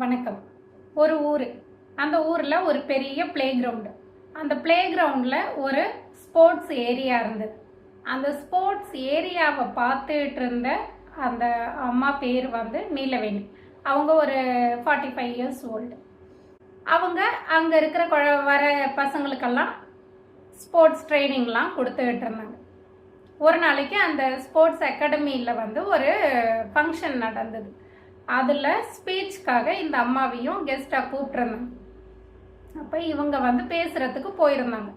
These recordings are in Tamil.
வணக்கம். ஒரு ஊர். அந்த ஊரில் ஒரு பெரிய ப்ளே கிரவுண்டு அந்த ப்ளே கிரவுண்டில் ஒரு ஸ்போர்ட்ஸ் ஏரியா இருந்தது. அந்த ஸ்போர்ட்ஸ் ஏரியாவை பார்த்துட்டு இருந்த அந்த அம்மா பேர் வந்து நீலவேணி. அவங்க ஒரு ஃபார்ட்டி ஃபைவ் இயர்ஸ் ஓல்டு அவங்க அங்கே இருக்கிற குழ வர பசங்களுக்கெல்லாம் ஸ்போர்ட்ஸ் ட்ரைனிங்லாம் கொடுத்துக்கிட்டு இருந்தாங்க ஒரு நாளைக்கு அந்த ஸ்போர்ட்ஸ் அகாடமியில் வந்து ஒரு ஃபங்க்ஷன் நடந்தது. அதில் ஸ்பீச்சுக்காக இந்த அம்மாவையும் கெஸ்ட்டாக கூப்பிட்ருந்தாங்க அப்போ இவங்க வந்து பேசுகிறதுக்கு போயிருந்தாங்க.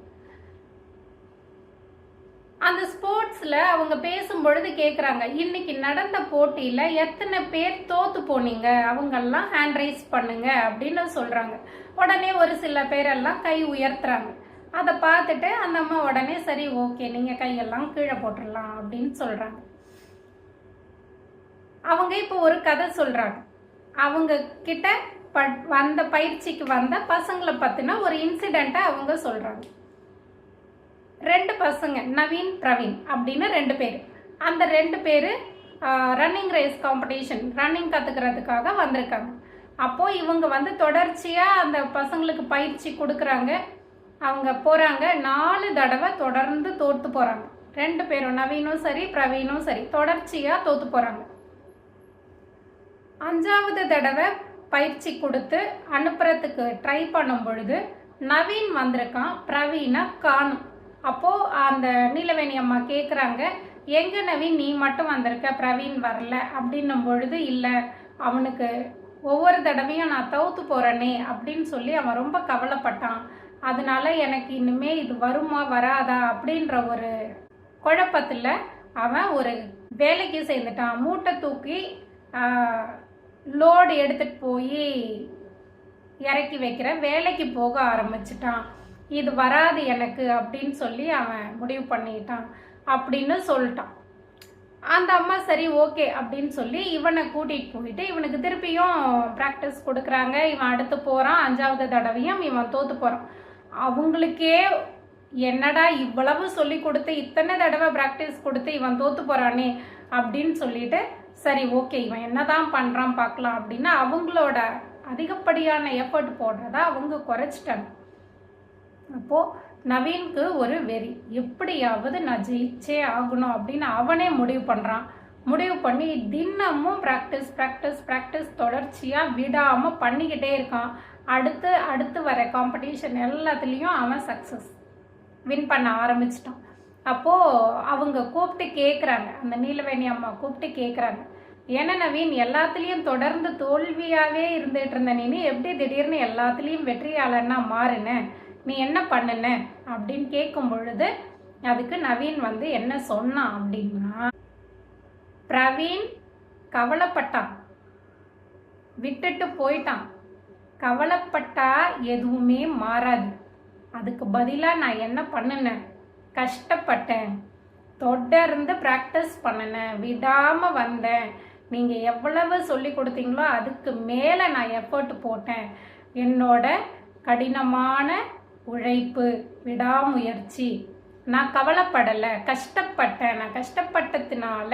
அந்த ஸ்போர்ட்ஸில் அவங்க பேசும்பொழுது கேட்குறாங்க இன்னைக்கு நடந்த போட்டியில் எத்தனை பேர் தோத்து போனீங்க? அவங்கெல்லாம் ஹேண்ட் ரைஸ் பண்ணுங்க அப்படின்னு சொல்கிறாங்க உடனே ஒரு சில பேரெல்லாம் கை உயர்த்துறாங்க. அதை பார்த்துட்டு அந்த அம்மா உடனே சரி ஓகே நீங்கள் கையெல்லாம் கீழே போட்டுடலாம் அப்படின்னு சொல்கிறாங்க அவங்க இப்போ ஒரு கதை சொல்கிறாங்க அவங்க கிட்ட ப வந்த பயிற்சிக்கு வந்த பசங்களை பற்றின ஒரு இன்சிடெண்ட்டை அவங்க சொல்கிறாங்க ரெண்டு பசங்க நவீன் பிரவீன் அப்படின்னு ரெண்டு பேர். அந்த ரெண்டு பேர் ரன்னிங் ரேஸ் காம்படிஷன் ரன்னிங் கற்றுக்கிறதுக்காக வந்திருக்காங்க. அப்போது இவங்க வந்து தொடர்ச்சியாக அந்த பசங்களுக்கு பயிற்சி கொடுக்குறாங்க. அவங்க போகிறாங்க நாலு தடவை தொடர்ந்து தோற்று போகிறாங்க ரெண்டு பேரும் நவீனும் சரி பிரவீனும் சரி தொடர்ச்சியாக தோற்று போகிறாங்க அஞ்சாவது தடவை பயிற்சி கொடுத்து அனுப்புறதுக்கு ட்ரை பண்ணும் பொழுது நவீன் வந்திருக்கான் பிரவீனை காணும். அப்போது அந்த நீலவேணி அம்மா கேட்குறாங்க எங்க நவீன்? நீ மட்டும் வந்திருக்க பிரவீன் வரல. அப்படின்னும் பொழுது இல்லை அவனுக்கு ஒவ்வொரு தடவையும் நான் தவுத்து போகிறேனே அப்படின்னு சொல்லி அவன் ரொம்ப கவலைப்பட்டான். அதனால எனக்கு இனிமே இது வருமா வராதா அப்படின்ற ஒரு குழப்பத்தில் அவன் ஒரு வேலைக்கு சேர்ந்துட்டான். மூட்டை தூக்கி லோடு எடுத்துகிட்டு போய் இறக்கி வைக்கிற வேலைக்கு போக ஆரம்பிச்சிட்டான். இது வராது எனக்கு அப்படின்னு சொல்லி அவன் முடிவு பண்ணிட்டான் அப்படின்னு சொல்லிட்டான். அந்த அம்மா சரி ஓகே அப்படின்னு சொல்லி இவனை கூட்டிகிட்டு போயிட்டு இவனுக்கு திருப்பியும் ப்ராக்டிஸ் கொடுக்குறாங்க. இவன் அடுத்து போகிறான் அஞ்சாவது தடவையும் இவன் தோற்று போகிறான் அவங்களுக்கே என்னடா இவ்வளவு சொல்லி கொடுத்து இத்தனை தடவை ப்ராக்டிஸ் கொடுத்து இவன் தோற்று போகிறானே அப்படின்னு சொல்லிட்டு சரி ஓகே இவன் என்னதான் பண்ணுறான் பார்க்கலாம் அப்படின்னா அவங்களோட அதிகப்படியான எஃபர்ட் போடுறத அவங்க குறைச்சிட்டாங்க. அப்போது நவீனுக்கு ஒரு வெறி. எப்படியாவது நான் ஜெயிச்சே ஆகணும் அப்படின்னு அவனே முடிவு பண்ணுறான் முடிவு பண்ணி தினமும் ப்ராக்டிஸ் ப்ராக்டிஸ் ப்ராக்டிஸ் தொடர்ச்சியாக விடாமல் பண்ணிக்கிட்டே இருக்கான். அடுத்து அடுத்து வர காம்படிஷன் எல்லாத்துலேயும் அவன் சக்ஸஸ் வின் பண்ண ஆரம்பிச்சிட்டான். அப்போது அவங்க கூப்பிட்டு கேட்குறாங்க அந்த நீலவேணி அம்மா கூப்பிட்டு கேட்குறாங்க ஏன்னா நவீன் எல்லாத்துலேயும் தொடர்ந்து தோல்வியாகவே இருந்துகிட்டு இருந்த நீ எப்படி திடீர்னு எல்லாத்துலேயும் வெற்றியாளன்னா மாறுன? நீ என்ன பண்ணுன? அப்படின்னு கேட்கும் பொழுது அதுக்கு நவீன் வந்து என்ன சொன்னான் அப்படின்னா பிரவீன் கவலைப்பட்டான். விட்டுட்டு போயிட்டான். கவலைப்பட்டா எதுவுமே மாறாது. அதுக்கு பதிலாக நான் என்ன பண்ணினேன் கஷ்டப்பட்டேன். தொடர்ந்து ப்ராக்டிஸ் பண்ணினேன். விடாமல் வந்தேன். நீங்கள் எவ்வளவு சொல்லி கொடுத்தீங்களோ அதுக்கு மேலே நான் எஃபர்ட் போட்டேன். என்னோட கடினமான உழைப்பு விடாமுயற்சி. நான் கவலைப்படலை. கஷ்டப்பட்டேன். நான் கஷ்டப்பட்டதுனால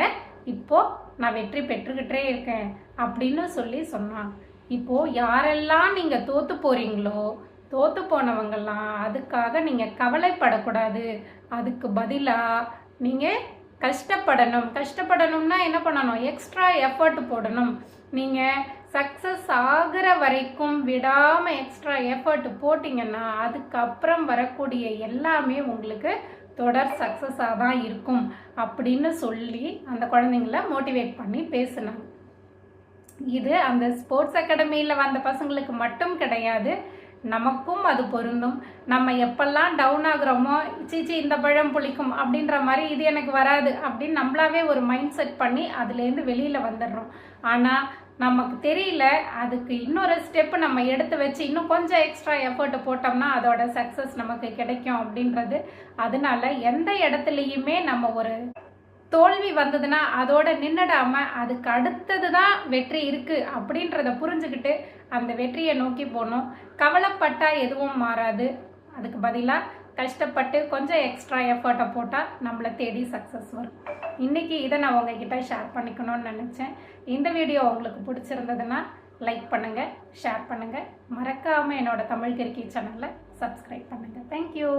இப்போ நான் வெற்றி பெற்றுக்கிட்டே இருக்கேன் அப்படின்னு சொல்லி சொன்னான் இப்போது யாரெல்லாம் நீங்கள் தோற்று போகிறீங்களோ தோத்து போனவங்கள்லாம் அதுக்காக நீங்கள் கவலைப்படக்கூடாது. அதுக்கு பதிலாக நீங்கள் கஷ்டப்படணும். கஷ்டப்படணும்னா என்ன பண்ணணும்? எக்ஸ்ட்ரா எஃபர்ட் போடணும். நீங்கள் சக்ஸஸ் ஆகிற வரைக்கும் விடாமல் எக்ஸ்ட்ரா எஃபர்ட் போட்டிங்கன்னா அதுக்கப்புறம் வரக்கூடிய எல்லாமே உங்களுக்கு தொடர் சக்ஸஸாக தான் இருக்கும். அப்படின்னு சொல்லி அந்த குழந்தைங்கள மோட்டிவேட் பண்ணி பேசினாங்க. இது அந்த ஸ்போர்ட்ஸ் அகாடமியில் வந்த பசங்களுக்கு மட்டும் கிடையாது. நமக்கும் அது பொருந்தும். நம்ம எப்பெல்லாம் டவுன் ஆகுறோமோ சீச்சி இந்த பழம் புளிக்கும் அப்படின்ற மாதிரி இது எனக்கு வராது அப்படின்னு நம்மளாவே ஒரு மைண்ட் செட் பண்ணி அதுலேருந்து வெளியில் வந்துடுறோம். ஆனால் நமக்கு தெரியல அதுக்கு இன்னொரு ஸ்டெப் நம்ம எடுத்து வச்சு இன்னும் கொஞ்சம் எக்ஸ்ட்ரா எஃபர்ட் போட்டோம்னா அதோட சக்ஸஸ் நமக்கு கிடைக்கும் அப்படின்றது. அதனால எந்த இடத்துலையுமே நம்ம ஒரு தோல்வி வந்ததுன்னா அதோட நின்றுடாம அதுக்கு அடுத்தது தான் வெற்றி இருக்கு அப்படின்றத புரிஞ்சுக்கிட்டு அந்த வெற்றியை நோக்கி போகணும். கவலைப்பட்டா எதுவும் மாறாது. அதுக்கு பதிலாக கஷ்டப்பட்டு கொஞ்சம் எக்ஸ்ட்ரா எஃபர்ட்டை போட்டால் நம்மளை தேடி சக்ஸஸ் வரும். இன்றைக்கி இதை நான் உங்ககிட்ட ஷேர் பண்ணிக்கணும்னு நினச்சேன். இந்த வீடியோ உங்களுக்கு பிடிச்சிருந்ததுன்னா லைக் பண்ணுங்கள் ஷேர் பண்ணுங்கள் மறக்காமல் என்னோட தமிழ் கிரிக்கி சேனலை சப்ஸ்கிரைப் பண்ணுங்கள் தேங்க்யூ